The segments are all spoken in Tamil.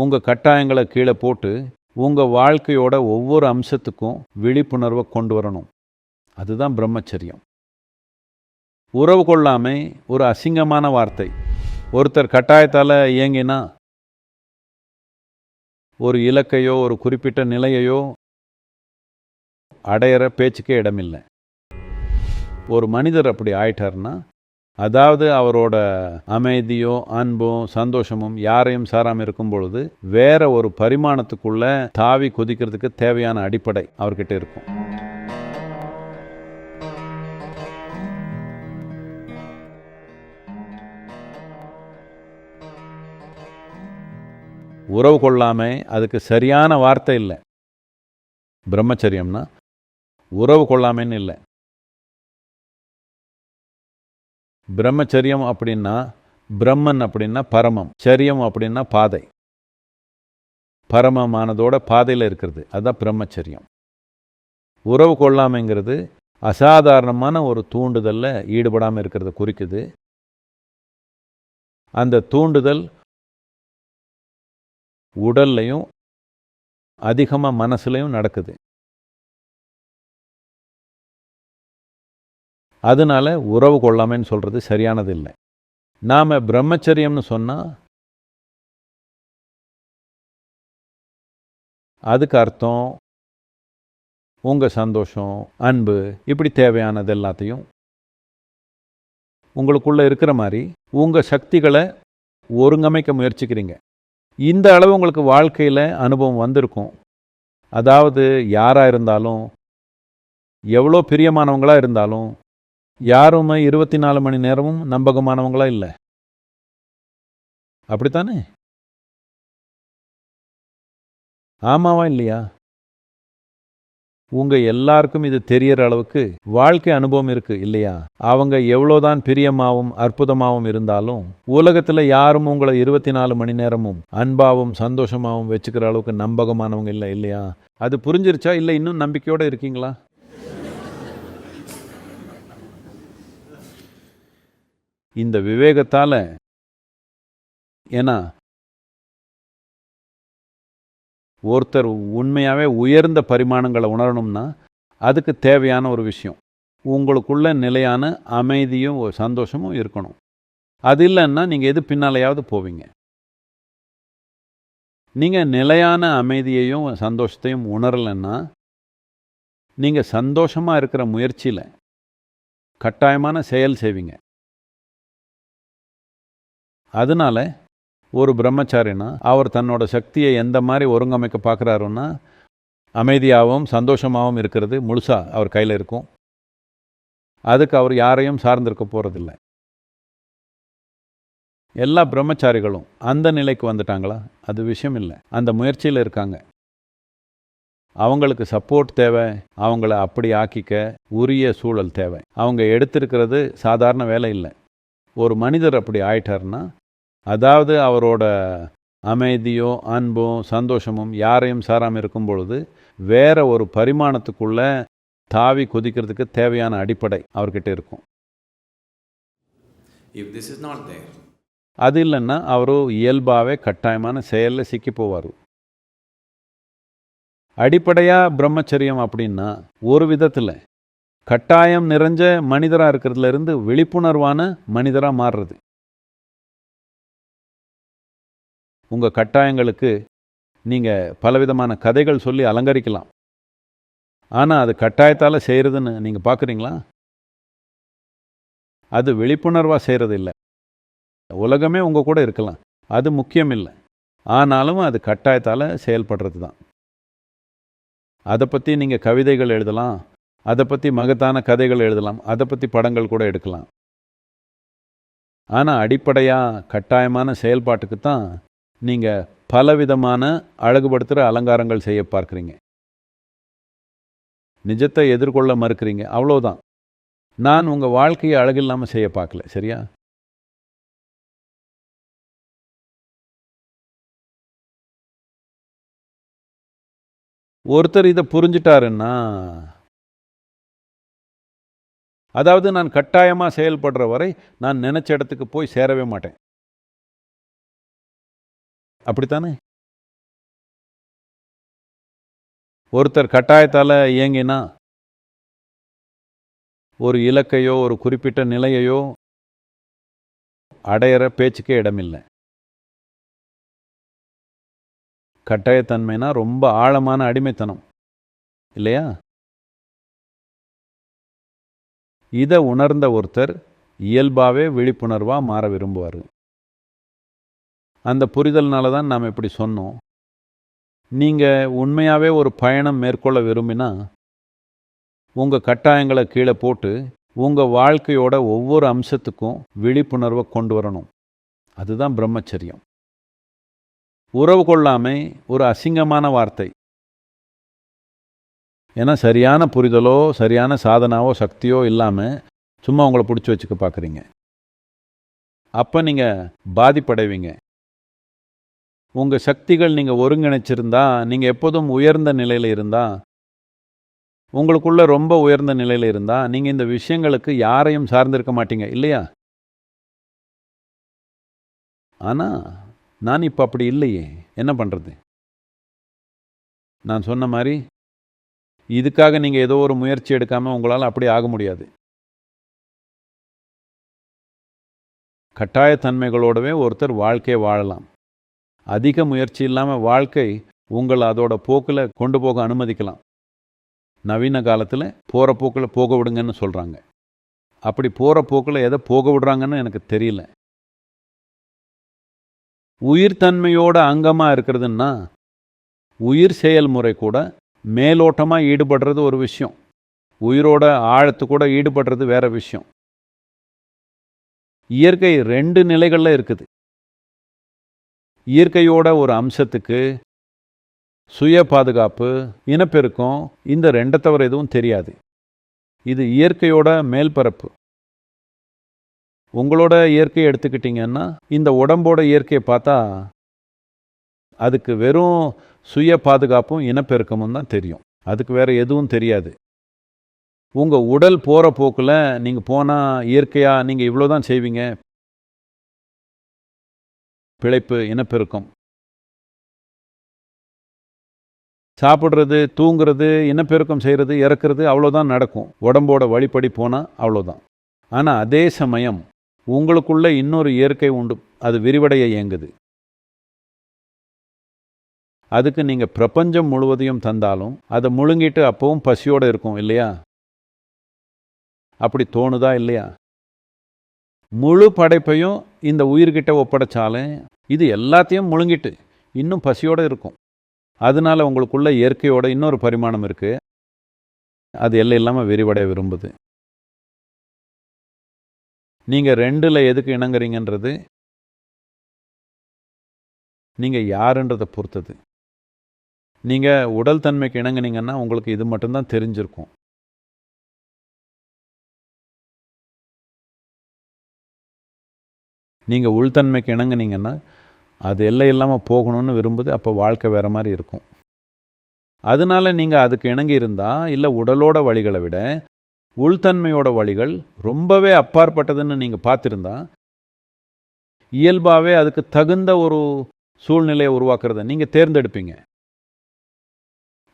உங்கள் கட்டாயங்களை கீழே போட்டு உங்கள் வாழ்க்கையோட ஒவ்வொரு அம்சத்துக்கும் விழிப்புணர்வை கொண்டு வரணும். அதுதான் பிரம்மச்சரியம். உறவு கொள்ளாமை ஒரு அசிங்கமான வார்த்தை. ஒருத்தர் கட்டாயத்தால் இயங்கினா ஒரு இலக்கையோ ஒரு குறிப்பிட்ட நிலையையோ அடையிற பேச்சுக்கே இடமில்லை. ஒரு மனிதர் அப்படி ஆயிட்டார்னா அதாவது அவரோட அமைதியோ அன்போ சந்தோஷமும் யாரையும் சாராமல் இருக்கும் பொழுது வேற ஒரு பரிமாணத்துக்குள்ள தாவி குதிக்கிறதுக்கு தேவையான அடிப்படை அவர்கிட்ட இருக்கும். உறவு கொள்ளாமை அதுக்கு சரியான வார்த்தை இல்லை. பிரம்மச்சரியம்னா உறவு கொள்ளாமைன்னு இல்லை. பிரம்மச்சரியம் அப்படின்னா பிரம்மன் அப்படின்னா பரமம். சரியம் அப்படின்னா பாதை. பரமமானதோட பாதையில் இருக்கிறது. அதுதான் பிரம்மச்சரியம். உறவு கொள்ளாமைங்கிறது அசாதாரணமான ஒரு தூண்டுதலில் ஈடுபடாமல் இருக்கிறத குறிக்குது. அந்த தூண்டுதல் உடல்லையும் அதிகமாக மனசுலையும் நடக்குது. அதனால உறவு கொள்ளாமன்னு சொல்கிறது சரியானது இல்லை. நாம் பிரம்மச்சரியம்னு சொன்னால் அதுக்கு அர்த்தம் உங்கள் சந்தோஷம் அன்பு இப்படி தேவையானது எல்லாத்தையும் உங்களுக்குள்ளே இருக்கிற மாதிரி உங்கள் சக்திகளை ஒருங்கமைக்க முயற்சிக்கிறீங்க. இந்த அளவு உங்களுக்கு வாழ்க்கையில் அனுபவம் வந்திருக்கும். அதாவது யாராக இருந்தாலும் எவ்வளோ பிரியமானவங்களாக இருந்தாலும் யாருமே இருபத்தி நாலு மணி நேரமும் நம்பகமானவங்களா இல்லை. அப்படித்தானே? ஆமாவா இல்லையா? உங்க எல்லாருக்கும் இது தெரியற அளவுக்கு வாழ்க்கை அனுபவம் இருக்கு இல்லையா? அவங்க எவ்வளோதான் பிரியமாவும் அற்புதமாவும் இருந்தாலும் உலகத்துல யாரும் உங்களை இருபத்தி நாலு மணி நேரமும் அன்பாவும் சந்தோஷமாவும் வச்சுக்கிற அளவுக்கு நம்பகமானவங்க இல்லை இல்லையா? அது புரிஞ்சிருச்சா இல்லை இன்னும் நம்பிக்கையோட இருக்கீங்களா? இந்த விவேகத்தால் ஏன்னா ஒருத்தர் உண்மையாகவே உயர்ந்த பரிமாணங்களை உணரணும்னா அதுக்கு தேவையான ஒரு விஷயம். உங்களுக்குள்ள நிலையான அமைதியும் ஒரு சந்தோஷமும் இருக்கணும். அது இல்லைன்னா நீங்கள் எது பின்னாலையாவது போவீங்க. நீங்கள் நிலையான அமைதியையும் சந்தோஷத்தையும் உணரலைன்னா நீங்கள் சந்தோஷமாக இருக்கிற முயற்சியில் கட்டாயமான செயல் செய்வீங்க. அதனால ஒரு பிரம்மச்சாரினா அவர் தன்னோட சக்தியை எந்த மாதிரி ஒருங்கமைக்க பார்க்குறாருன்னா அமைதியாகவும் சந்தோஷமாகவும் இருக்கிறது முழுசாக அவர் கையில் இருக்கும். அதுக்கு அவர் யாரையும் சார்ந்திருக்க போகிறதில்ல எல்லா பிரம்மச்சாரிகளும் அந்த நிலைக்கு வந்துட்டாங்களா? அது விஷயம் இல்லை. அந்த முயற்சியில் இருக்காங்க. அவங்களுக்கு சப்போர்ட் தேவை. அவங்கள அப்படி ஆக்கிக்க உரிய சூழல் தேவை. அவங்க எடுத்திருக்கிறது சாதாரண வேலை இல்லை. ஒரு மனிதர் அப்படி ஆயிட்டார்னா அதாவது அவரோட அமைதியோ அன்பும் சந்தோஷமும் யாரையும் சாராமல் இருக்கும் பொழுது வேற ஒரு பரிமாணத்துக்குள்ள தாவி குதிக்கிறதுக்கு தேவையான அடிப்படை அவர்கிட்ட இருக்கும். அது இல்லைன்னா அவரு இயல்பாகவே கட்டாயமான செயலில் சிக்கி போவார். அடிப்படையாக பிரம்மச்சரியம் அப்படின்னா ஒரு விதத்தில் கட்டாயம் நிறைஞ்ச மனிதராக இருக்கிறதுலேருந்து விழிப்புணர்வான மனிதராக மாறுறது. உங்கள் கட்டாயங்களுக்கு நீங்கள் பலவிதமான கதைகள் சொல்லி அலங்கரிக்கலாம். ஆனால் அது கட்டாயத்தால் செய்கிறதுன்னு நீங்கள் பார்க்குறீங்களா அது விழிப்புணர்வாக செய்கிறது இல்லை உலகமே உங்கள் கூட இருக்கலாம். அது முக்கியம் இல்லை ஆனாலும் அது கட்டாயத்தால் செயல்படுறது தான் அதை பற்றி நீங்கள் கவிதைகள் எழுதலாம் அதை பற்றி மகத்தான கதைகள் எழுதலாம். அதை பற்றி படங்கள் கூட எடுக்கலாம். ஆனால் அடிப்படையாக கட்டாயமான செயல்பாட்டுக்கு தான் நீங்கள் பலவிதமான அழகுபடுத்துகிற அலங்காரங்கள் செய்ய பார்க்குறீங்க. நிஜத்தை எதிர்கொள்ள மறுக்கிறீங்க. அவ்வளோதான் நான் உங்கள் வாழ்க்கையை அழகில்லாமல் செய்ய பார்க்கல. சரியா? ஒருத்தர் இதை புரிஞ்சிட்டாருன்னா அதாவது நான் கட்டாயமாக செயல்படுற வரை நான் நினச்ச இடத்துக்கு போய் சேரவே மாட்டேன். அப்படித்தானே? ஒருத்தர் கட்டாயத்தால் இயங்கினா ஒரு இலக்கையோ ஒரு குறிப்பிட்ட நிலையையோ அடையிற பேச்சுக்கே இடமில்லை. கட்டாயத்தன்மைனா ரொம்ப ஆழமான அடிமைத்தனம். இல்லையா? இதை உணர்ந்த ஒருத்தர் இயல்பாகவே விழிப்புணர்வாக மாற விரும்புவார். அந்த புரிதல்னால தான் நாம் இப்படி சொன்னோம். நீங்கள் உண்மையாகவே ஒரு பயணம் மேற்கொள்ள விரும்பினா உங்கள் கட்டாயங்களை கீழே போட்டு உங்கள் வாழ்க்கையோட ஒவ்வொரு அம்சத்துக்கும் விழிப்புணர்வை கொண்டு வரணும். அதுதான் பிரம்மச்சரியம். உறவு கொள்ளாமை ஒரு அசிங்கமான வார்த்தை. ஏன்னா சரியான புரிதலோ சரியான சாதனாவோ சக்தியோ இல்லாமல் சும்மா உங்களை பிடிச்சி வச்சுக்க பார்க்குறீங்க அப்போ நீங்கள் பாதிப்படைவீங்க. உங்கள் சக்திகள் நீங்கள் ஒருங்கிணைச்சிருந்தா நீங்கள் எப்போதும் உயர்ந்த நிலையில் இருந்தால் உங்களுக்குள்ளே ரொம்ப உயர்ந்த நிலையில் இருந்தால் நீங்கள் இந்த விஷயங்களுக்கு யாரையும் சார்ந்திருக்க மாட்டீங்க இல்லையா? ஆனால் நான் இப்போ அப்படி இல்லையே. என்ன பண்ணுறது நான் சொன்ன மாதிரி இதுக்காக நீங்கள் ஏதோ ஒரு முயற்சி எடுக்காமல் உங்களால் அப்படி ஆக முடியாது. கட்டாயத்தன்மைகளோடவே ஒருத்தர் வாழ்க்கையை வாழலாம். அதிக முயற்சி இல்லாமல் வாழ்க்கை உங்களை அதோட போக்கில் கொண்டு போக அனுமதிக்கலாம். நவீன காலத்தில் போகிற போக்கில் போக விடுங்கன்னு சொல்கிறாங்க அப்படி போகிற போக்கில் எதை போக விடுறாங்கன்னு எனக்கு தெரியல. உயிர்த்தன்மையோட அங்கமாக இருக்கிறதுன்னா உயிர் செயல்முறை கூட மேலோட்டமாக ஈடுபடுறது ஒரு விஷயம். உயிரோட ஆழத்து கூட ஈடுபடுறது வேற விஷயம். இயற்கை ரெண்டு நிலைகளில் இருக்குது. இயற்கையோட ஒரு அம்சத்துக்கு சுய பாதுகாப்பு இனப்பெருக்கம் இந்த ரெண்டை தவிர எதுவும் தெரியாது. இது இயற்கையோட மேல்பரப்பு. உங்களோட இயற்கையை எடுத்துக்கிட்டிங்கன்னா இந்த உடம்போட இயற்கையை பார்த்தா அதுக்கு வெறும் சுய பாதுகாப்பும் இனப்பெருக்கமும் தான் தெரியும். அதுக்கு வேறு எதுவும் தெரியாது. உங்கள் உடல் போகிற போக்கில் நீங்கள் போனால் இயற்கையாக நீங்கள் இவ்வளோ தான் செய்வீங்க. பிழைப்பு இனப்பெருக்கம். சாப்பிட்றது தூங்குறது இனப்பெருக்கம் செய்கிறது இறக்குறது அவ்வளோதான் நடக்கும். உடம்போட வழிப்படி போனால் அவ்வளோதான் ஆனால் அதே சமயம் உங்களுக்குள்ளே இன்னொரு இயற்கை உண்டு. அது விரிவடைய இயங்குது. அதுக்கு நீங்கள் பிரபஞ்சம் முழுவதையும் தந்தாலும் அதை முழுங்கிட்டு அப்பவும் பசியோடு இருக்கும் இல்லையா? அப்படி தோணுதா இல்லையா? முழு படைப்பையும் இந்த உயிர்கிட்ட ஒப்படைச்சாலும் இது எல்லாத்தையும் முழுங்கிட்டு இன்னும் பசியோடு இருக்கும். அதனால உங்களுக்குள்ள இயற்கையோட இன்னொரு பரிமாணம் இருக்குது அது எல்லை இல்லாமல் விரிவடைய விரும்புது. நீங்கள் ரெண்டில் எதுக்கு இணங்குறீங்கன்றது நீங்கள் யாருன்றதை பொறுத்தது. நீங்கள் உடல் தன்மைக்கு இணங்குனீங்கன்னா உங்களுக்கு இது மட்டும்தான் தெரிஞ்சிருக்கும். நீங்கள் உள்தன்மைக்கு இணங்குனீங்கன்னா அது எல்லை இல்லாமல் போகணும்னு விரும்புது அப்போ வாழ்க்கை வேற மாதிரி இருக்கும். அதனால நீங்கள் அதுக்கு இணங்கி இருந்தால் இல்லை உடலோட வழிகளை விட உள்தன்மையோட வழிகள் ரொம்பவே அப்பாற்பட்டதுன்னு நீங்கள் பார்த்துருந்தா இயல்பாகவே அதுக்கு தகுந்த ஒரு சூழ்நிலையை உருவாக்குறத நீங்கள் தேர்ந்தெடுப்பீங்க.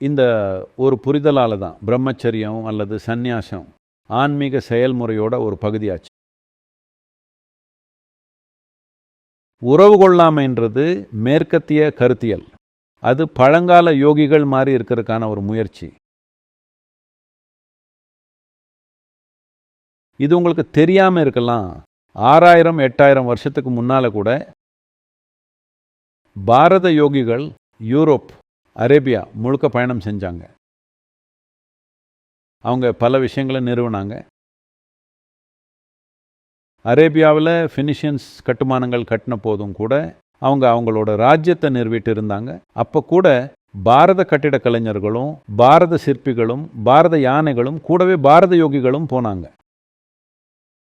இந்த ஒரு புரிதலால் தான் பிரம்மச்சரியம் அல்லது சந்நியாசம் ஆன்மீக செயல்முறையோட ஒரு பகுதியாச்சு. உறவு கொள்ளாமைன்றது மேற்கத்திய கருத்தியல். அது பழங்கால யோகிகள் மாதிரி இருக்கிறதுக்கான ஒரு முயற்சி. இது உங்களுக்கு தெரியாமல் இருக்கலாம். ஆறாயிரம் எட்டாயிரம் வருஷத்துக்கு முன்னால் கூட பாரத யோகிகள் யூரோப் அரேபியா முழுக்க பயணம் செஞ்சாங்க. அவங்க பல விஷயங்களை நிறுவனாங்க. அரேபியாவில் ஃபினிஷியன்ஸ் கட்டுமானங்கள் கட்டின போதும் கூட அவங்க அவங்களோட ராஜ்யத்தை நிறுவிட்டு இருந்தாங்க. அப்போ கூட பாரத கட்டிட கலைஞர்களும் பாரத சிற்பிகளும் பாரத யானைகளும் கூடவே பாரத யோகிகளும் போனாங்க.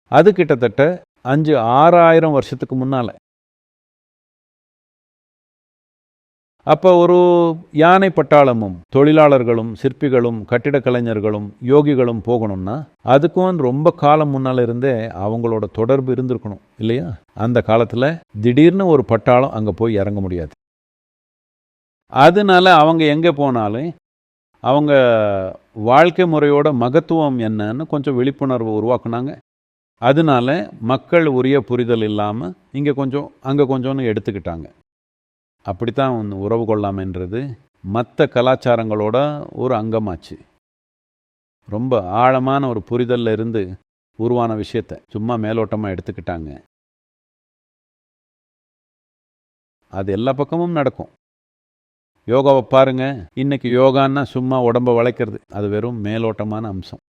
அது கிட்டத்தட்ட அஞ்சு ஆறாயிரம் வருஷத்துக்கு முன்னால். அப்போ ஒரு யானை பட்டாளமும் தொழிலாளர்களும் சிற்பிகளும் கட்டிடக் கலைஞர்களும் யோகிகளும் போகணும்னா அதுக்கும் ரொம்ப காலம் முன்னால் இருந்தே அவங்களோட தொடர்பு இருந்திருக்கணும் இல்லையா? அந்த காலத்தில் திடீர்னு ஒரு பட்டாளம் அங்கே போய் இறங்க முடியாது. அதனால அவங்க எங்கே போனாலும் அவங்க வாழ்க்கை முறையோட மகத்துவம் என்னன்னு கொஞ்சம் விழிப்புணர்வு உருவாக்குனாங்க. அதனால மக்கள் உரிய புரிதல் இல்லாமல் இங்கே கொஞ்சம் அங்கே கொஞ்சம்னு எடுத்துக்கிட்டாங்க. அப்படித்தான் ஒன்று உறவு கொள்ளாமைன்றது மற்ற கலாச்சாரங்களோட ஒரு அங்கமாச்சு. ரொம்ப ஆழமான ஒரு புரிதலில் இருந்து உருவான விஷயத்தை சும்மா மேலோட்டமாக எடுத்துக்கிட்டாங்க. அது எல்லா பக்கமும் நடக்கும். யோகாவை பாருங்கள் இன்றைக்கி யோகான்னா சும்மா உடம்ப வளைக்கிறது அது வெறும் மேலோட்டமான அம்சம்.